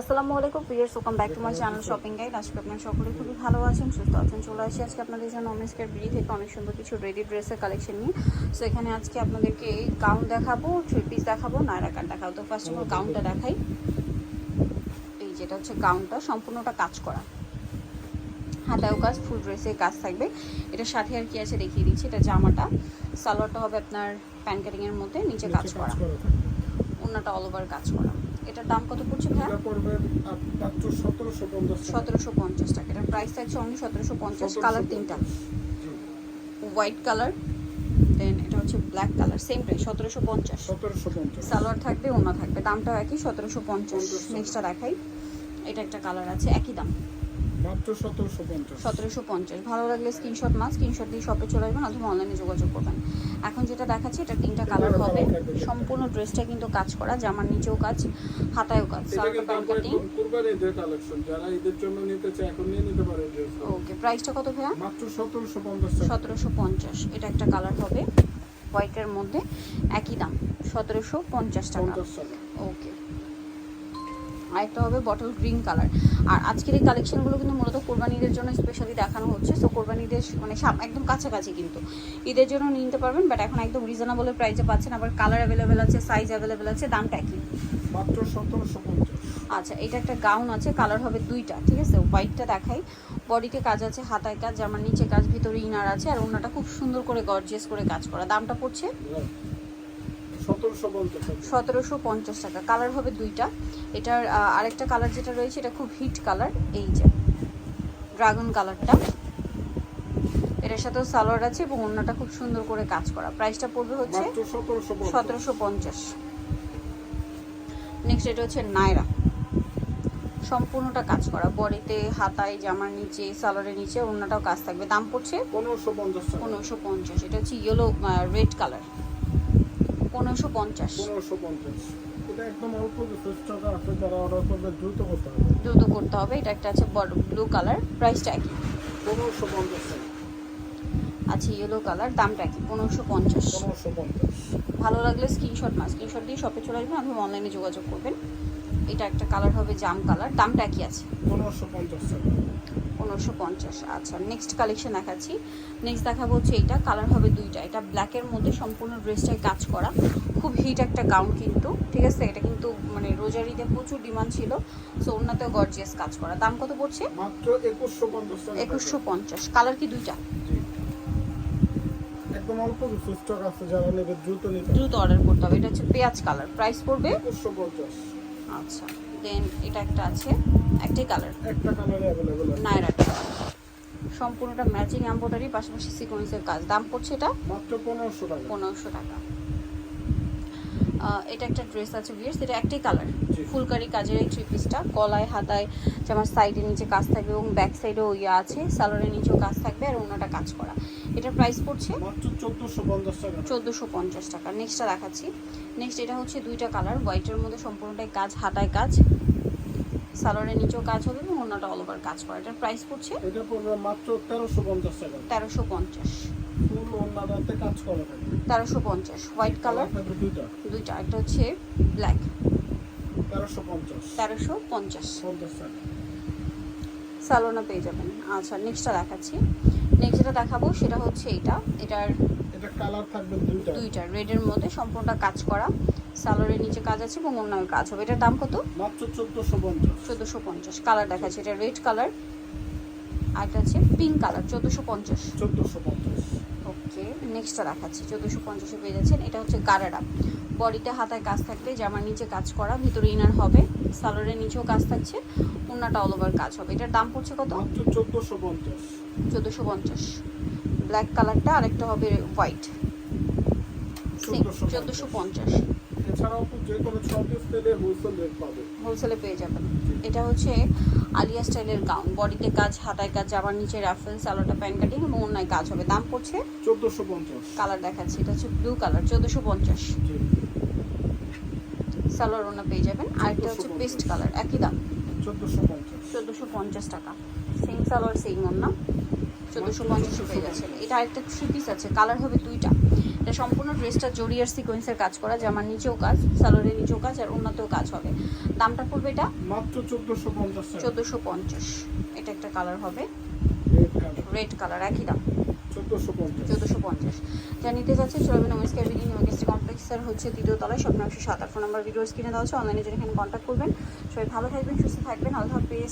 আসসালামু আলাইকুম প্রিয়ার্স welcome back to my channel shopping guide আজকে আপনার সকলে খুবই ভালো আছেন সুস্থ আছেন। চলে আসি আজকে আপনাদের জন্য অমেস্কার বিড়ি থেকে। অনেক সুন্দর কিছু রেডি ড্রেসের কালেকশন নিয়ে। সো এখানে আজকে আপনাদেরকে গাউন দেখাবো থ্রি পিস দেখাবো নায়রা কাট দেখাবো। তো ফার্স্ট অফ অল গাউনটা দেখাই। এই যেটা হচ্ছে গাউনটা সম্পূর্ণটা কাজ করা। হাতায়ও কাজ ফুল ড্রেসে কাজ থাকবে। এটার সাথে আর কি আছে দেখিয়ে দিচ্ছি এটা জামাটা। সালোয়ারটা হবে আপনার প্যান কাটিংয়ের মধ্যে নিচে কাজ করা। ওনাটা অল ওভার কাজ করা। এটার দাম কত পড়ছে ভাই সতেরোশো পঞ্চাশ টাকা। এটার প্রাইস থাকছে অনলি সতেরোশো পঞ্চাশ। 1750 কালার তিনটা। হোয়াইট কালার দেন এটা হচ্ছে ব্ল্যাক কালার সেম প্রাইস সতেরোশো পঞ্চাশ। সালোয়ার থাকবে ওনা থাকবে। দামটাও একই সতেরোশো পঞ্চাশ। 50 নেক্সটটা দেখাই। এটা একটা কালার আছে একই দাম। মাত্র সতেরোশো পঞ্চাশ। সতেরোশো পঞ্চাশ। ভালো লাগলে স্ক্রিনশট মাস স্ক্রিনশট দিয়ে শপে চলে আসবেন অথবা অনলাইনে যোগাযোগ করবেন। এখন যেটা দেখাচ্ছি এটা তিনটা কালার হবে। সম্পূর্ণ ড্রেসটা কিন্তু কাজ করা জামার নিচেও কাজ হাতায়ও কাজ এটা সালোয়ার কিন্তু প্যান্ট আমরা কাটিং একদম কুরবানি ঈদের কালেকশন যারা ঈদের জন্য নিতে চায় এখন নিয়ে নিতে পারে ওকে প্রাইসটা কত ভাইয়া? মাত্র সতেরোশো পঞ্চাশ টাকা। সতেরোশো পঞ্চাশ। এটা একটা কালার হবে হোয়াইটের মধ্যে একই দাম। সতেরোশো পঞ্চাশ টাকা। ওকে আরেকটা হবে বটল গ্রিন কালার আর আজকের এই কালেকশনগুলো কিন্তু মূলত কোরবানিদের জন্য স্পেশালি দেখানো হচ্ছে। সো কোরবানিদের মানে একদম কাছাকাছি কিন্তু। ঈদের জন্য নিতে পারবেন বাট এখন একদম রিজনেবল প্রাইসে পাচ্ছেন। আবার কালার অ্যাভেলেবেল আছে সাইজ অ্যাভেলেবেল আছে দামটা একই। মাত্র সতেরোশো পঞ্চাশ। আচ্ছা এটা একটা গাউন আছে কালার হবে দুইটা ঠিক আছে? হোয়াইটটা দেখাই। বডিতে কাজ আছে হাতায় কাজ জামার নিচে কাজ ভিতরে ইনার আছে আর ওনাটা খুব সুন্দর করে গর্জিয়াস করে কাজ করা। দামটা পড়ছে? সতেরোশো পঞ্চাশ টাকা। কালার হবে দুইটা। এটার আরেকটা কালার যেটা রয়েছে এটা খুব হিট কালার এই যে ড্রাগন কালারটা এটার সাথেও সালোয়ার আছে এবং অন্যটা খুব সুন্দর করে কাজ করা। প্রাইসটা পড়বে হচ্ছে সতেরোশো পঞ্চাশ। নেক্সট এটা হচ্ছে নায়রা সম্পূর্ণটা কাজ করা। বডিতে হাতায় জামার নিচে সালোয়ারের নিচে অন্যটাও কাজ থাকবে। দাম পড়ছে পনেরোশো পঞ্চাশ পনেরোশো পঞ্চাশ। এটা হচ্ছে ইয়েলো রেড কালার পনেরোশো পঞ্চাশ। পনেরোশো পঞ্চাশ। এটা একদম অল্প স্টক আছে যারা অর্ডার করবে দ্রুত করতে হবে। দ্রুত করতে হবে এটা একটা আছে বড় ব্লু কালার প্রাইসটা একই। পনেরোশো পঞ্চাশ। আছে ইয়েলো কালার দামটা একই পনেরোশো পঞ্চাশ। পনেরোশো পঞ্চাশ। ভালো লাগলে স্ক্রিনশট না স্ক্রিনশট দিয়ে শপে চলে আসবেন অথবা অনলাইনে যোগাযোগ করবেন। এটা একটা কালার হবে জাম কালার দামটা একই আছে। পনেরোশো পঞ্চাশ পনেরোশো পঞ্চাশ। আচ্ছা নেক্সট কালেকশন দেখাচ্ছি। নেক্সট দেখাবো হচ্ছে এইটা কালার হবে দুইটা। এটা ব্ল্যাকের মধ্যে সম্পূর্ণ ড্রেসটাই কাজ করা। খুব হিট একটা গাউন কিন্তু ঠিক আছে? এটা কিন্তু মানে রোজারিতে প্রচুর ডিমান্ড ছিল সো ওনাতেও গর্জিয়াস কাজ করা। দাম কত পড়ছে? মাত্র একুশশো পঞ্চাশ কালার কি দুইটা? একদম অল্প কিছু স্টক আছে যারা নেবে দ্রুত নিতে দ্রুত অর্ডার করতে হবে। এটা হচ্ছে পেঁয়াজ কালার প্রাইস পড়বে? একুশশো পঞ্চাশ। আচ্ছা। দেন এটা একটা আছে একটাই কালার একটা কালারে আছে। নাইরাটা সম্পূর্ণটা ম্যাচিং এমব্রয়ডারি পাশাপাশি সিকোয়েন্সের কাজ। দাম পড়ছে এটা মাত্র পনেরোশো টাকা। পনেরোশো টাকা। আহ, এটা একটা ড্রেস আছে বিয়ার্স এটা একটাই কালার ফুলকারি কাজের এই থ্রি পিসটা গলায় হাতায় যেমন সাইডের নিচে কাজ থাকবে এবং ব্যাক সাইডেও ইয়ে আছে সালোয়ারের নিচেও কাজ থাকবে আর অন্যটা কাজ করা। এটার প্রাইস পড়ছে চোদ্দোশো পঞ্চাশ টাকা। চোদ্দোশো পঞ্চাশ টাকা। নেক্সটটা দেখাচ্ছি। নেক্সট এটা হচ্ছে দুইটা কালার হোয়াইটের মধ্যে সম্পূর্ণটাই কাজ হাতায় কাজ। সালোয়ারের নিচেও কাজ হবে এবং অন্যটা অল ওভার কাজ করা। এটার প্রাইস পড়ছে এটা পড়বে মাত্র তেরোশো পঞ্চাশ টাকা। তেরোশো পঞ্চাশ। ফুল অন্যদাতে কাজ করা থাকে। তেরোশো পঞ্চাশ হোয়াইট কালার। দুইটা? দুইটা একটা হচ্ছে ব্ল্যাক। তেরোশো পঞ্চাশ। তেরোশো পঞ্চাশ। পঞ্চাশ টাকা সালোনা পেয়ে যাবেন। আচ্ছা নেক্সটটা দেখাচ্ছি। নেক্সট যেটা দেখাবো সেটা হচ্ছে এইটা। এটার এটা কালার থাকবে দুইটা। দুইটা রেডের মধ্যে সম্পূর্ণটা কাজ করা। সালোয়ারের নিচে কাজ আছে এবং অন্য কাজ হবে। এটার দাম কত? মাত্র চোদ্দোশো পঞ্চাশ। চোদ্দোশো পঞ্চাশ। কালার দেখাচ্ছে। এটা রেড কালার। আর একটা হচ্ছে পিঙ্ক কালার চোদ্দোশো পঞ্চাশ। চোদ্দোশো পঞ্চাশ। ওকে নেক্সটটা দেখাচ্ছি। চোদ্দোশো পঞ্চাশে পেয়ে যাচ্ছেন। এটা হচ্ছে গারাডা। বডিতে হাতায় কাজ থাকবে জামার নিচে কাজ করা ভিতরে ইনার হবে সালোয়ারের নিচেও কাজ থাকছে অন্যটা অল ওভার কাজ হবে। এটার দাম পড়ছে কত? চোদ্দোশো পঞ্চাশ। চোদ্দোশো পঞ্চাশ। ব্ল্যাক কালারটা আরেকটা হবে হোয়াইট 1450 চোদ্দোশো পঞ্চাশ। এছাড়াও তো যে কোনো ছ পিস হোলসেল রেট পাবে। হোলসেলে পেয়ে যাবেন। এটা হচ্ছে আলিয়া স্টাইলের গাউন বডিতে কাজ হাতায় কাজ জামার নিচে রাফেল সালোয়ারটা প্যান্ট কাটিং এবং অন্যায় কাজ হবে। দাম পড়ছে চোদ্দোশো পঞ্চাশ। কালার দেখাচ্ছি। এটা হচ্ছে ব্লু কালার চোদ্দোশো পঞ্চাশ। সালোয়ার ওনা পেয়ে যাবেন। আরেকটা হচ্ছে পেস্ট কালার একই দাম। চোদ্দোশো পঞ্চাশ। চোদ্দোশো পঞ্চাশ টাকা। সেম সালোয়ার সেম ওনা চোদ্দোশো পঞ্চাশে পেয়ে যাচ্ছেন। এটা আরেকটা থ্রি পিস আছে। কালার হবে দুইটা। এটা সম্পূর্ণ ড্রেসটা জরিয়ার সিকোয়েন্সের কাজ করা জামার নিচেও কাজ সালোয়ারের নিচেও কাজ আর অন্যতেও কাজ হবে। দামটা পড়বে এটা? মাত্র চোদ্দশো পঞ্চাশ চোদ্দোশো পঞ্চাশ। এটা একটা কালার হবে। রেড কালার একই দাম। চোদ্দশো পঞ্চাশ। চোদ্দোশো পঞ্চাশ। যা নিতে যাচ্ছে চলবেন কমপ্লেক্সের হচ্ছে তলায় সাত আট ফোন নাম্বার ভিডিও স্ক্রিনে দেওয়া হচ্ছে অনলাইনে যেখানে কন্ট্যাক্ট করবেন। সবাই ভালো থাকবেন সুস্থ থাকবেন আল্লাহ হাফিজ।